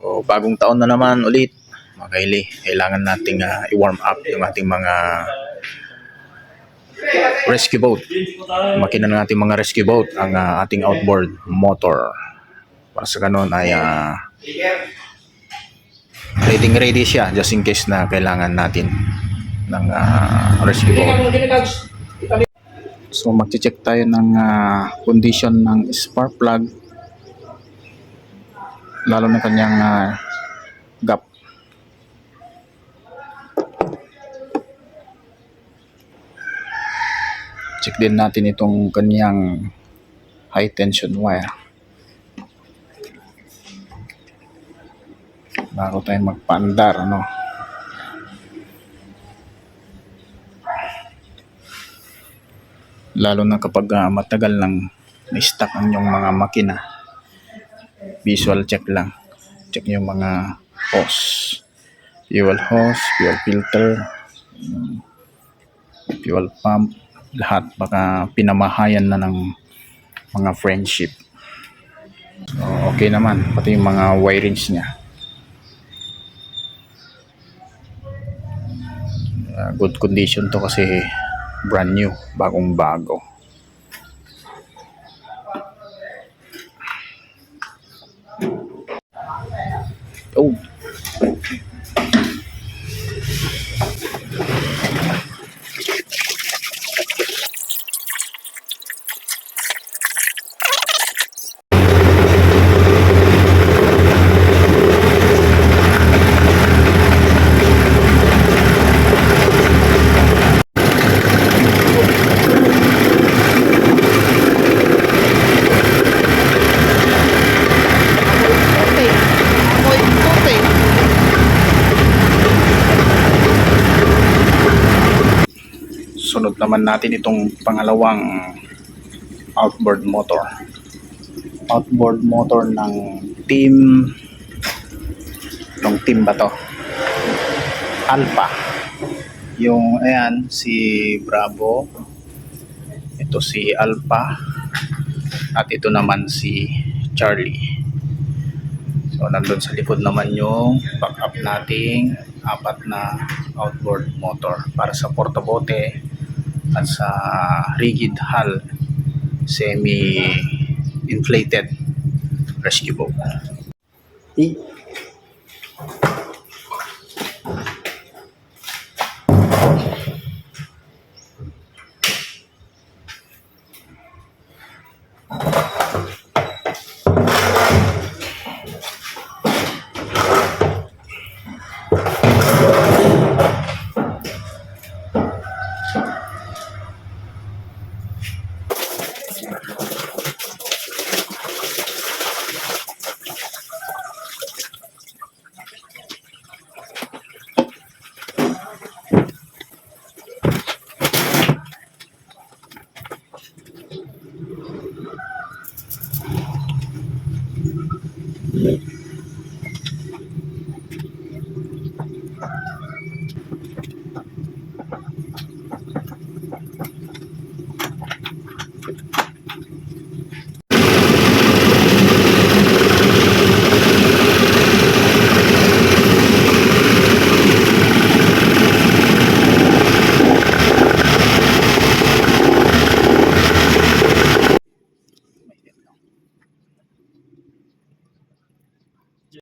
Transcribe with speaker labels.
Speaker 1: O, bagong taon na naman ulit, mga kaili. Kailangan nating ah, i-warm up yung ating mga rescue boat. Makina ng ating mga rescue boat ang ah, ating outboard motor. Para sa ganun ay ah, ready ready siya just in case na kailangan natin ng ah, rescue boat. So magche-check tayo ng ah, condition ng spark plug lalo na kanyang ah, gap. Check din natin itong kanyang high tension wire. Bago tayo magpaandar, ano? Lalo na kapag ah, matagal lang na-stuck ang inyong mga makina. Visual check lang. Check yung mga hose. Fuel hose, fuel filter, mm, fuel pump, lahat baka pinamahayan na ng mga friendship. So, okay naman, pati yung mga wirings niya. Uh, good condition to kasi brand new, bagong bago. oh. Sunod naman natin itong pangalawang outboard motor. Outboard motor ng team ng team ba to? Alpha. Yung ayan si Bravo. Ito si Alpha. At ito naman si Charlie. So nandun sa likod naman yung backup nating apat na outboard motor para sa portabote at sa rigid hull semi inflated rescue boat. Amen.